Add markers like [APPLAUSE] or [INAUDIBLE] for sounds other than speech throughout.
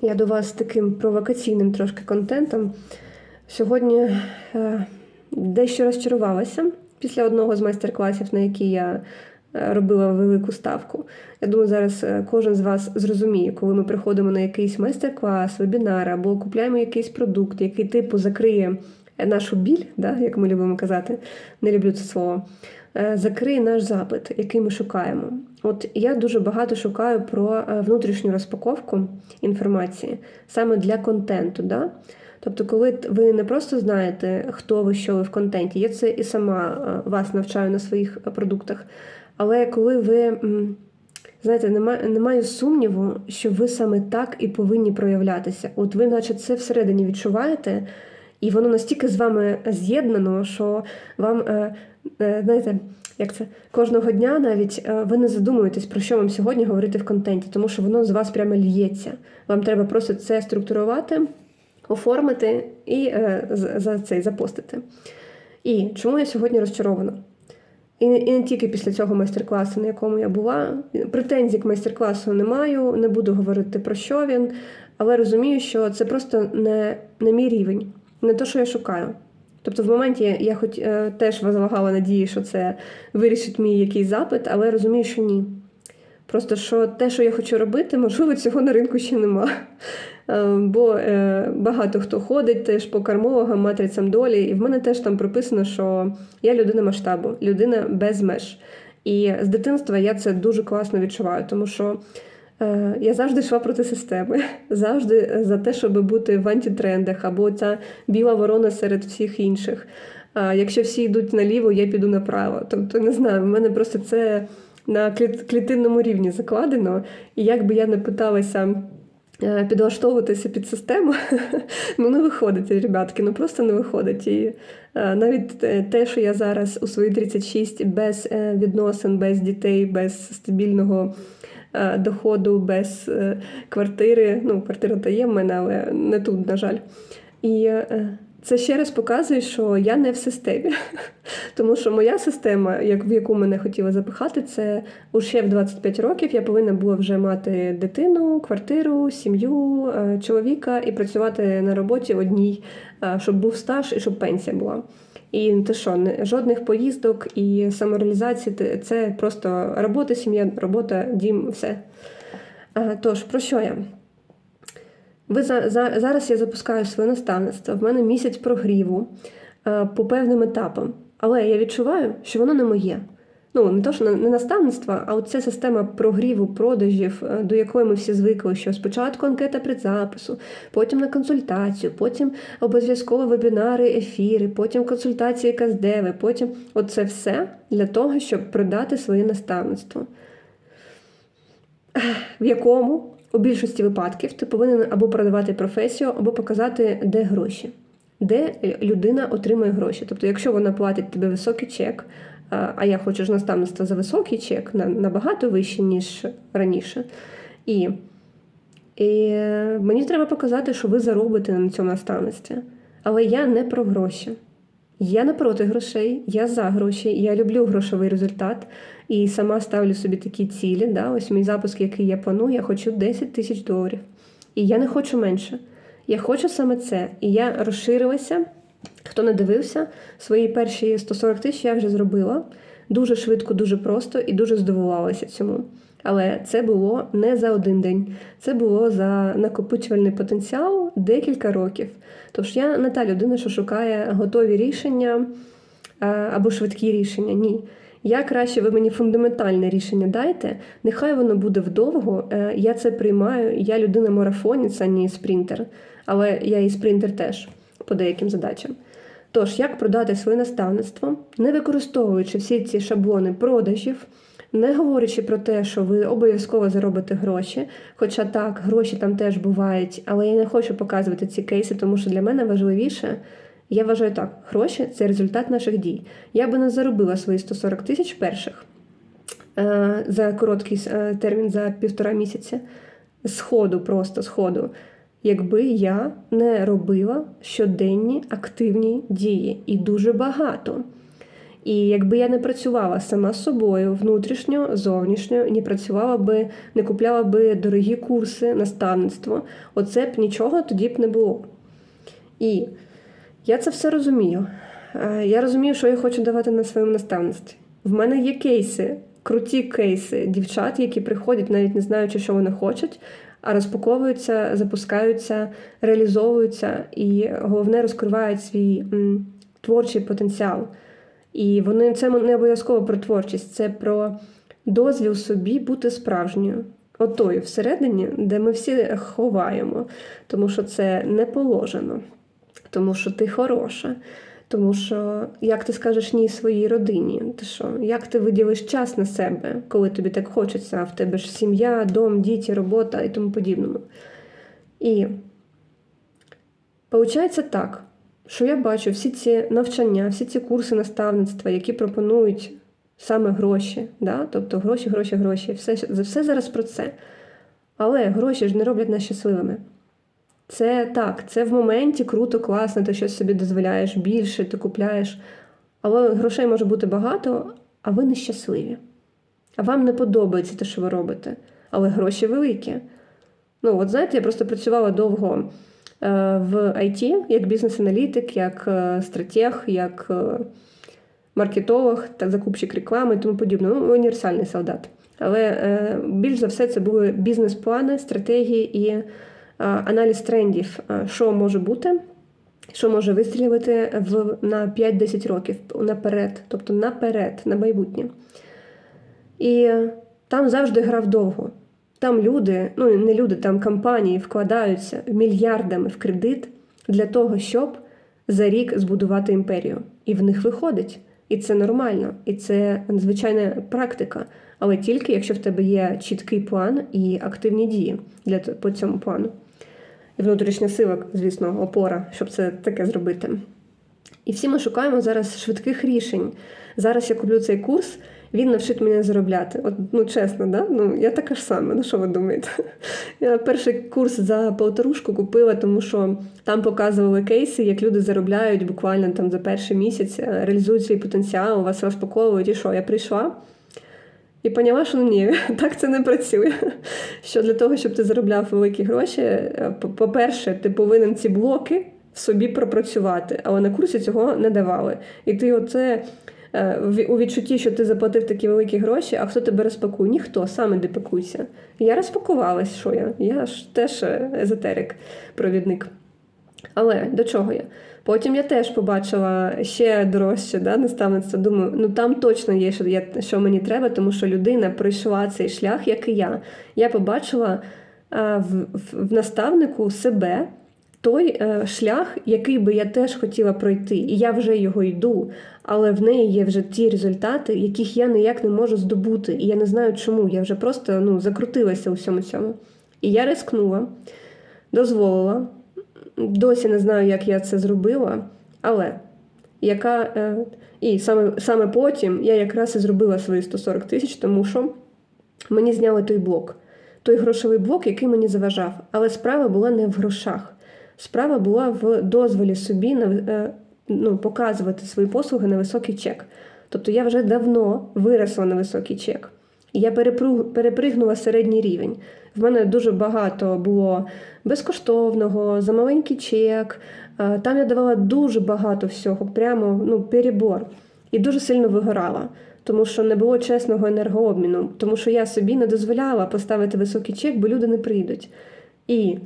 Я до вас з таким провокаційним трошки контентом. Сьогодні е, дещо розчарувалася після одного з майстер-класів, на який я е, робила велику ставку. Я думаю, зараз е, кожен з вас зрозуміє, коли ми приходимо на якийсь майстер-клас, вебінар або купляємо якийсь продукт, який типу закриє нашу біль, да, як ми любимо казати, не люблю це слово. е, Закриє наш запит, який ми шукаємо. От я дуже багато шукаю про е, внутрішню розпаковку інформації саме для контенту. Да? Тобто, коли ви не просто знаєте, хто ви, що ви в контенті, я це і сама е, вас навчаю на своїх продуктах. Але коли ви знаєте, немає, немає сумніву, що ви саме так і повинні проявлятися. От ви, наче це всередині відчуваєте, і воно настільки з вами з'єднано, що вам, е, е, знаєте, як це кожного дня навіть е, ви не задумуєтесь, про що вам сьогодні говорити в контенті, тому що воно з вас прямо л'ється. Вам треба просто це структурувати, оформити і за цей запостити. І чому я сьогодні розчарована? І не тільки після цього майстер-класу, на якому я була. Претензій к майстер-класу не маю, не буду говорити про що він, але розумію, що це просто не, не мій рівень, не те, що я шукаю. Тобто, в моменті я хоч е, теж возлагала надії, що це вирішить мій якийсь запит, але розумію, що ні. Просто що те, що я хочу робити, можливо, цього на ринку ще нема. Е, Бо е, багато хто ходить теж по кармологам, матрицям долі, і в мене теж там прописано, що я людина масштабу, людина без меж. І з дитинства я це дуже класно відчуваю, тому що я завжди йшла проти системи, завжди за те, щоб бути в антитрендах, або ця біла ворона серед всіх інших. Якщо всі йдуть наліво, я піду направо. Тобто, не знаю, в мене просто це на клітинному рівні закладено. І як би я не питалася е, підлаштовуватися під систему, [LAUGHS] ну не виходить, ребятки, ну просто не виходить. І е, навіть те- що я зараз у свої 36 без е, відносин, без дітей, без стабільного е, доходу, без е, квартири. Ну, квартира та є в мене, але не тут, на жаль. І е, це ще раз показує, що я не в системі. [LAUGHS] Тому що моя система, як в яку мене хотіли запихати, це уже в 25 років я повинна була вже мати дитину, квартиру, сім'ю, е, чоловіка і працювати на роботі одній, е, щоб був стаж і щоб пенсія була. І те що, жодних поїздок і самореалізації це просто робота, сім'я, робота, дім, все. Тож, про що я? Ви за, за, зараз я запускаю своє наставництво. В мене місяць прогріву по певним етапам. Але я відчуваю, що воно не моє. Ну, не то, що не- наставництво, а от ця система прогріву, продажів, е, до якої ми всі звикли, що спочатку анкета предзапису, потім на консультацію, потім обов'язково вебінари, ефіри, потім консультації каздеви, потім от це все для того, щоб продати своє наставництво в якому у більшості випадків ти повинен або продавати професію, або показати, де гроші, де людина отримує гроші. Тобто, якщо вона платить тобі високий чек, а я хочу ж наставництво за високий чек, набагато вище, ніж раніше. І, і мені треба показати, що ви заробите на цьому наставництві. Але я не про гроші. Я не проти грошей, я за гроші, я люблю грошовий результат і сама ставлю собі такі цілі. Да? Ось мій запуск, який я планую, я хочу 10 тисяч доларів. І я не хочу менше. Я хочу саме це. І я розширилася. Хто не дивився, свої перші 140 тисяч я вже зробила дуже швидко, дуже просто і дуже здивувалася цьому. Але це було не за один день, це було за накопичувальний потенціал декілька років. Тож я не та людина, що шукає готові рішення або швидкі рішення. Ні. Я краще ви мені фундаментальне рішення дайте. Нехай воно буде вдовго. е, Я це приймаю. Я людина марафонець, а не спринтер. Але я і спринтер теж по деяким задачам. Тож, як продати своє наставництво, не використовуючи всі ці шаблони продажів, не говорячи про те, що ви обов'язково заробите гроші, хоча так, гроші там теж бувають, але я не хочу показувати ці кейси, тому що для мене важливіше. Я вважаю так, гроші це результат наших дій. Я би не заробила свої 140 тисяч перших е, за короткий е, термін, за півтора місяця, сходу, просто сходу, якби я не робила щоденні активні дії і дуже багато. І якби я не працювала сама з собою внутрішньо, зовнішньо, не працювала би, не купляла би дорогі курси, наставництво, оце б нічого тоді б не було. І я це все розумію. Е, Я розумію, що я хочу давати на своєму наставництві. В мене є кейси, круті кейси дівчат, які приходять, навіть не знаючи, що вони хочуть, а розпаковуються, запускаються, реалізовуються і головне розкривають свій м, творчий потенціал. І вони це не обов'язково про творчість, це про дозвіл собі бути справжньою. Отою всередині, де ми всі ховаємо, тому що це не положено, тому що ти хороша. Тому що як ти скажеш ні своїй родині, ти що, як ти виділиш час на себе, коли тобі так хочеться, а в тебе ж сім'я, дом, діти, робота і тому подібному. І виходить так, що я бачу всі ці навчання, всі ці курси наставництва, які пропонують саме гроші, да? тобто гроші, гроші, гроші, все, все зараз про це. Але гроші ж не роблять нас щасливими. Це так, це в моменті круто, класно, ти щось собі дозволяєш більше, ти купляєш. Але грошей може бути багато, а ви нещасливі. А вам не подобається те, що ви робите. Але гроші великі. Ну, от знаєте, я просто працювала довго е, в IT, як бізнес-аналітик, як е, стратег, як е, маркетолог, та закупщик реклами і тому подібне. Ну, універсальний солдат. Але більш за все це були бізнес-плани, стратегії і аналіз трендів, е, що може бути, що може вистрілювати в, на 5-10 років наперед, тобто наперед, на майбутнє. І там завжди грав довго. Там люди, ну не люди, там компанії вкладаються мільярдами в кредит для того, щоб за рік збудувати імперію. І в них виходить. І це нормально, і це звичайна практика. Але тільки якщо в тебе є чіткий план і активні дії для по цьому плану. І внутрішня сила, звісно, опора, щоб це таке зробити. І всі ми шукаємо зараз швидких рішень. Зараз я куплю цей курс, він навчить мене заробляти. От, ну чесно, да? ну я така ж сама. Ну що ви думаєте? Я перший курс за полторушку купила, тому що там показували кейси, як люди заробляють буквально там за перший місяць, реалізують свій потенціал, вас розпаковують. І що? Я прийшла. І поняла, що ну ні, [LAUGHS] так це не працює. Що для того, щоб ти заробляв великі гроші, по-перше, ти повинен ці блоки в собі пропрацювати, але на курсі цього не давали. І ти оце у відчутті, що ти заплатив такі великі гроші, а хто тебе розпакує? Ніхто, саме де пакуйся. Я розпакувалась, що я? Я ж теж езотерик, провідник. Але до чого я? Потім я теж побачила ще дорожче да, наставництво. Думаю, ну там точно є, що я, що мені треба, тому що людина пройшла цей шлях, як і я. Я побачила а, в, в, в наставнику себе той а, шлях, який би я теж хотіла пройти. І я вже його йду, але в неї є вже ті результати, яких я ніяк не можу здобути. І я не знаю чому. Я вже просто ну, закрутилася у всьому цьому. І я рискнула, дозволила. Досі не знаю, як я це зробила, але яка. Е, і саме саме потім я якраз і зробила свої 140 тисяч, тому що мені зняли той блок, той грошовий блок, який мені заважав. Але справа була не в грошах. Справа була в дозволі собі на, е, ну, показувати свої послуги на високий чек. Тобто я вже давно виросла на високий чек. Я перепригнула середній рівень. В мене дуже багато було безкоштовного, за маленький чек. Там я давала дуже багато всього, прямо ну, перебор. І дуже сильно вигорала, тому що не було чесного енергообміну, тому що я собі не дозволяла поставити високий чек, бо люди не прийдуть. І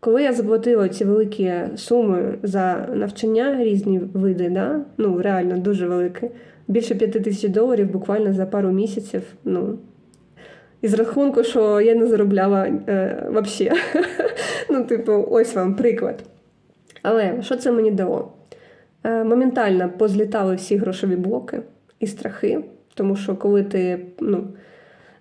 коли я заплатила ці великі суми за навчання, різні види, да? ну реально дуже великі, більше п'яти тисяч доларів буквально за пару місяців. ну, із рахунку, що я не заробляла е, взагалі. [LAUGHS] ну, типу, ось вам приклад. Але що це мені дало? Е, моментально позлітали всі грошові блоки і страхи, тому що коли ти ну,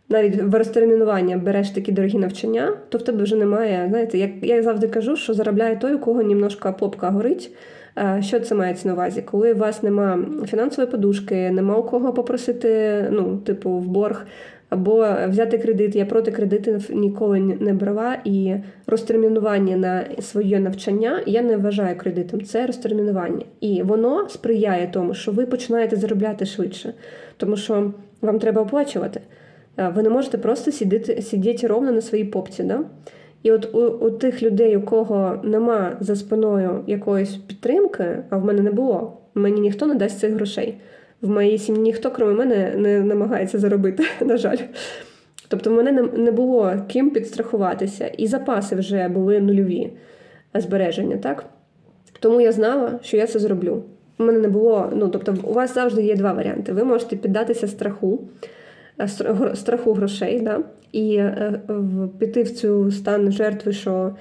навіть в розтермінування береш такі дорогі навчання, то в тебе вже немає. Знаєте, як я завжди кажу, що заробляє той, у кого німножко попка горить. Що це мається на увазі? Коли у вас нема фінансової подушки, нема у кого попросити, ну, типу, в борг, або взяти кредит. Я проти кредитів ніколи не брала. І розтермінування на своє навчання я не вважаю кредитом. Це розтермінування. І воно сприяє тому, що ви починаєте заробляти швидше, тому що вам треба оплачувати. Ви не можете просто сидіти, сидіти ровно на своїй попці. Да? І от у, у тих людей, у кого нема за спиною якоїсь підтримки, а в мене не було, мені ніхто не дасть цих грошей. В моїй сім'ї ніхто, крім мене, не намагається заробити, [LAUGHS] на жаль. Тобто в мене не- було ким підстрахуватися, і запаси вже були нульові збереження, так? Тому я знала, що я це зроблю. У мене не було, ну тобто, у вас завжди є два варіанти. Ви можете піддатися страху, страху грошей, да? і е, піти в цю стан жертви, що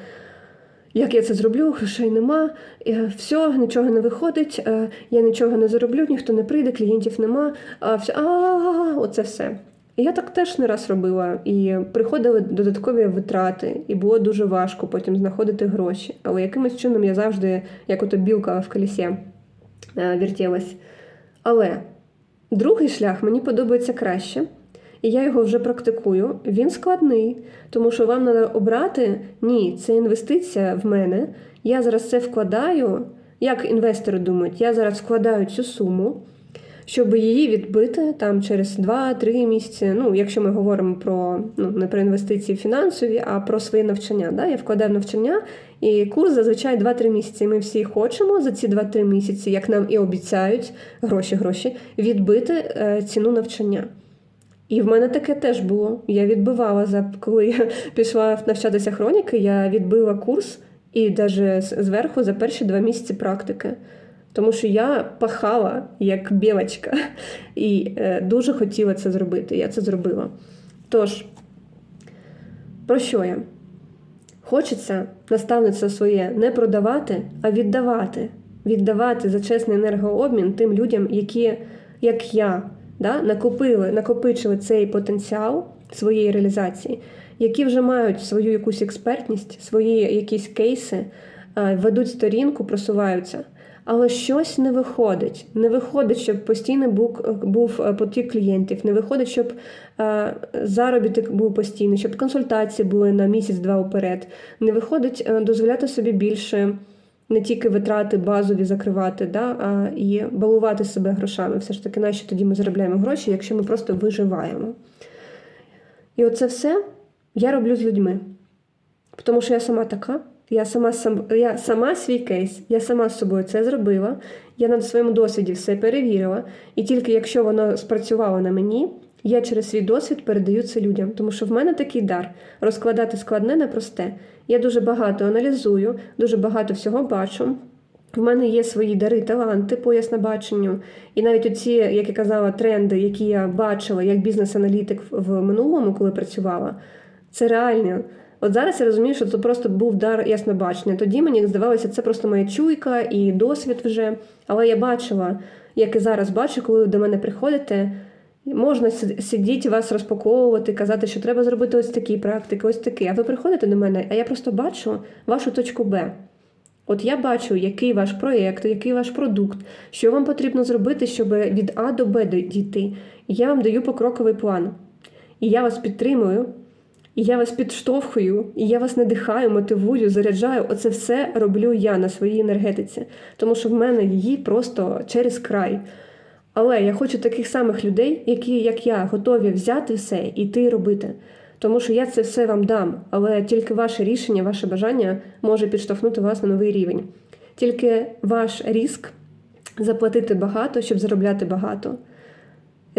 як я це зроблю, грошей нема, е, все, нічого не виходить, е, я нічого не зароблю, ніхто не прийде, клієнтів нема, все, а оце все. Я так теж не раз робила. І приходили додаткові витрати, і було дуже важко потім знаходити гроші. Але якимось чином я завжди, як ото білка в колесі, е, вертілась. Але другий шлях мені подобається краще, і я його вже практикую. Він складний, тому що вам треба обрати ні, це інвестиція в мене. Я зараз це вкладаю. Як інвестори думають, я зараз вкладаю цю суму, щоб її відбити там через 2-3 місяці. Ну, якщо ми говоримо про ну не про інвестиції фінансові, а про своє навчання. Да? Я вкладаю навчання, і курс зазвичай 2-3 місяці. Ми всі хочемо за ці 2-3 місяці, як нам і обіцяють гроші, гроші, відбити е, ціну навчання. І в мене таке теж було. Я відбивала за коли я пішла навчатися хроніки, я відбила курс і навіть зверху за перші два місяці практики. Тому що я пахала як білочка [LAUGHS] і е, дуже хотіла це зробити. Я це зробила. Тож, про що я? Хочеться наставництво своє не продавати, а віддавати. Віддавати за чесний енергообмін тим людям, які, як я, да, накопили, накопичили цей потенціал своєї реалізації, які вже мають свою якусь експертність, свої якісь кейси, е, ведуть сторінку, просуваються. Але щось не виходить. Не виходить, щоб постійно був, був е, потік клієнтів, не виходить, щоб е, заробіток був постійний, щоб консультації були на місяць-два вперед. Не виходить е, дозволяти собі більше не тільки витрати базові закривати, да, а і балувати себе грошами. Все ж таки, нащо тоді ми заробляємо гроші, якщо ми просто виживаємо. І оце все я роблю з людьми. Тому що я сама така. Я сама сам, я сама свій кейс, я сама з собою це зробила. Я на своєму досвіді все перевірила. І тільки якщо воно спрацювало на мені, я через свій досвід передаю це людям. Тому що в мене такий дар розкладати складне на просте. Я дуже багато аналізую, дуже багато всього бачу. В мене є свої дари, таланти по яснобаченню. І навіть оці, як я казала, тренди, які я бачила як бізнес-аналітик в минулому, коли працювала, це реально. От зараз я розумію, що це просто був дар яснобачення. Тоді мені здавалося, це просто моя чуйка і досвід вже. Але я бачила, як і зараз бачу, коли до мене приходите, можна сидіти вас розпаковувати, казати, що треба зробити ось такі практики, ось такі. А ви приходите до мене, а я просто бачу вашу точку Б. От я бачу, який ваш проєкт, який ваш продукт, що вам потрібно зробити, щоб від А до Б дійти. Я вам даю покроковий план. І я вас підтримую. І я вас підштовхую, і я вас надихаю, мотивую, заряджаю. Оце все роблю я на своїй енергетиці, тому що в мене її просто через край. Але я хочу таких самих людей, які, як я, готові взяти все і йти робити. Тому що я це все вам дам, але тільки ваше рішення, ваше бажання може підштовхнути вас на новий рівень. Тільки ваш ріск заплатити багато, щоб заробляти багато.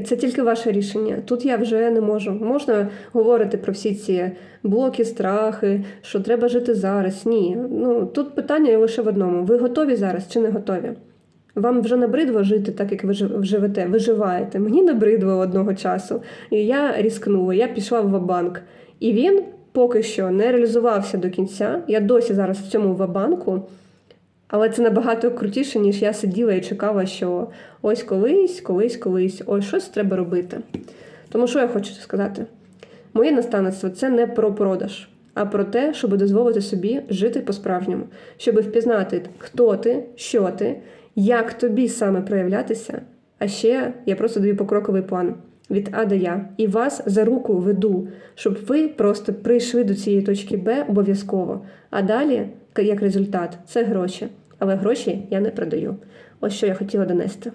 Це тільки ваше рішення. Тут я вже не можу. Можна говорити про всі ці блоки, страхи, що треба жити зараз. Ні. Ну тут питання лише в одному: ви готові зараз чи не готові? Вам вже набридло жити так, як ви живете, виживаєте. Мені набридло одного часу. І я різкнула, я пішла в вабанк. І він поки що не реалізувався до кінця. Я досі зараз в цьому вабанку. Але це набагато крутіше, ніж я сиділа і чекала, що ось колись, колись, колись, ось щось треба робити. Тому що я хочу сказати? Моє наставництво це не про продаж, а про те, щоб дозволити собі жити по-справжньому, щоб впізнати, хто ти, що ти, як тобі саме проявлятися. А ще я просто даю покроковий план. від А до Я і вас за руку веду, щоб ви просто прийшли до цієї точки Б обов'язково. А далі, як результат, це гроші. Але гроші я не продаю. Ось що я хотіла донести.